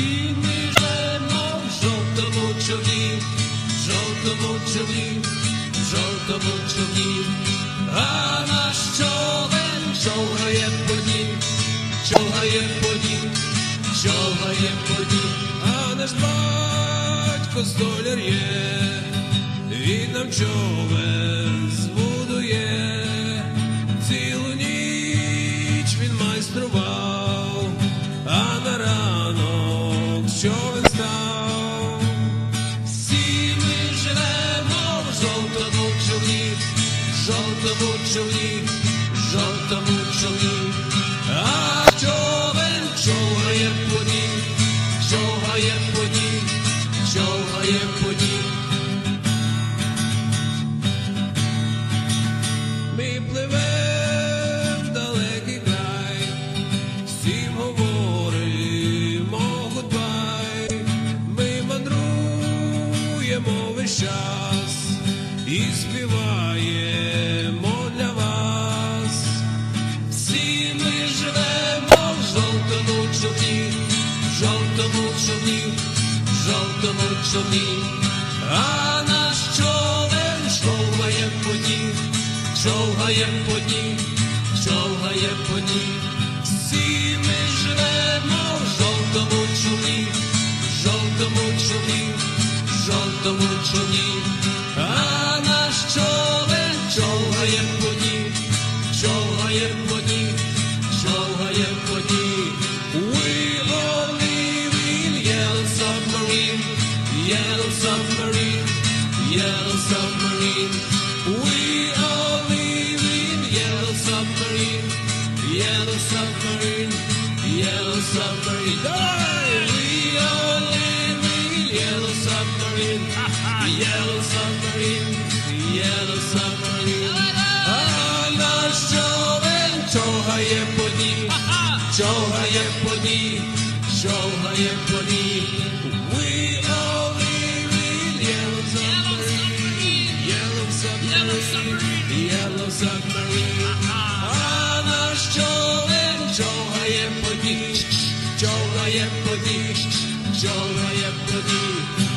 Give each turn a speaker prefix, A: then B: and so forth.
A: Сіні жено в жовтому човні, жовтому човні, жовтому човні, а наш човен човгає по дні, човгає по дні, човгає по дні, а наш батько столяр є, він нам човен збудує, цілу ніч він майстрував. Жовтому човні, жовтому човні, а човен човгає по дні, човгає по дні, човгає по дні. Ми пливем в далекий край, всім говоримо гудбай, ми мандруємо весь час і співаємо човні, жовтому човні, жовтому човні, а наш човен човгає по дні, човгає по дні, човгає по дні. Всі ми живемо в жовтому човні, жовтому човні, жовтому човні, а наш човен човгає по дні, човгає по дні, yellow submarine, yellow submarine. We all live in yellow submarine, yellow submarine, yellow submarine. A nasz żołnierz czołgaje po nim, czołgaje po nim, czołgaje po nim. We all live in yellow submarine, yellow submarine, yellow submarine. Човгає по дні, човгає по дні, човгає по дні.